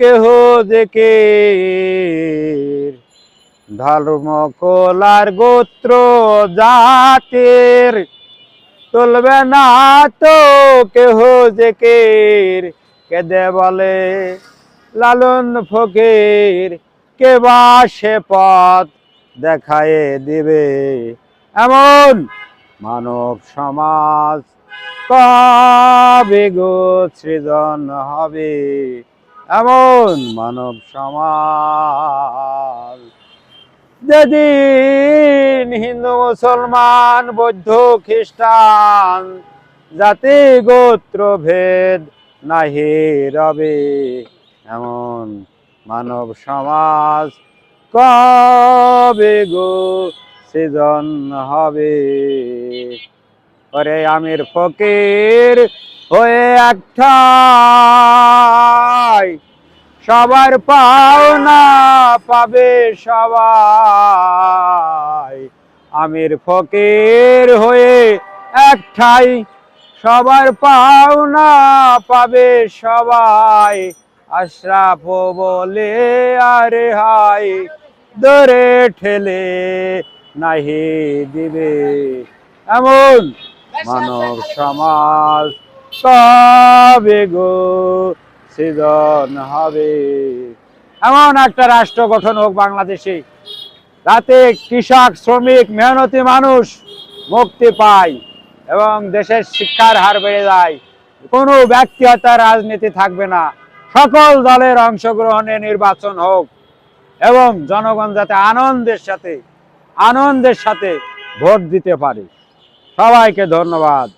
কেহ দেখে ধর্ম কোলার গোত্র জাতের। চলবে না তো কেহ জেকের? কেদে বলে লালন ফকির, কে বা সে পথ দেখায় দিবে? এমন মানব সমাজ কবে গো সৃজন হবে? এমন মানব সমাজ। যেদিন হিন্দু, মুসলমান, বৌদ্ধ, খ্রিস্টান জাতি, গোত্র, ভেদ নাহি রবে, এমন মানব সমাজ কবে গো সৃজন হবে? ওরে আমির ফকির হয়ে একটাই সবার পাওনা পাবে সবাই। আমির ফকির হয়ে একটাই সবার পাওনা পাবে সবাই। আশরাফ বলে, আরে হাই দরে ঠেলে নাহি দিবে। এমন মানব সমাজ তবে গো। সৃজন হবে। এমন একটা রাষ্ট্র গঠন হোক বাংলাদেশে, যাতে কৃষক, শ্রমিক, মেহনতি মানুষ মুক্তি পায় এবং দেশের শিক্ষার হার বেড়ে যায়। কোনো ব্যক্তিগত রাজনীতি থাকবে না। সকল দলের অংশগ্রহণে নির্বাচন হোক এবং জনগণ যাতে আনন্দের সাথে আনন্দের সাথে ভোট দিতে পারে। সবাইকে ধন্যবাদ।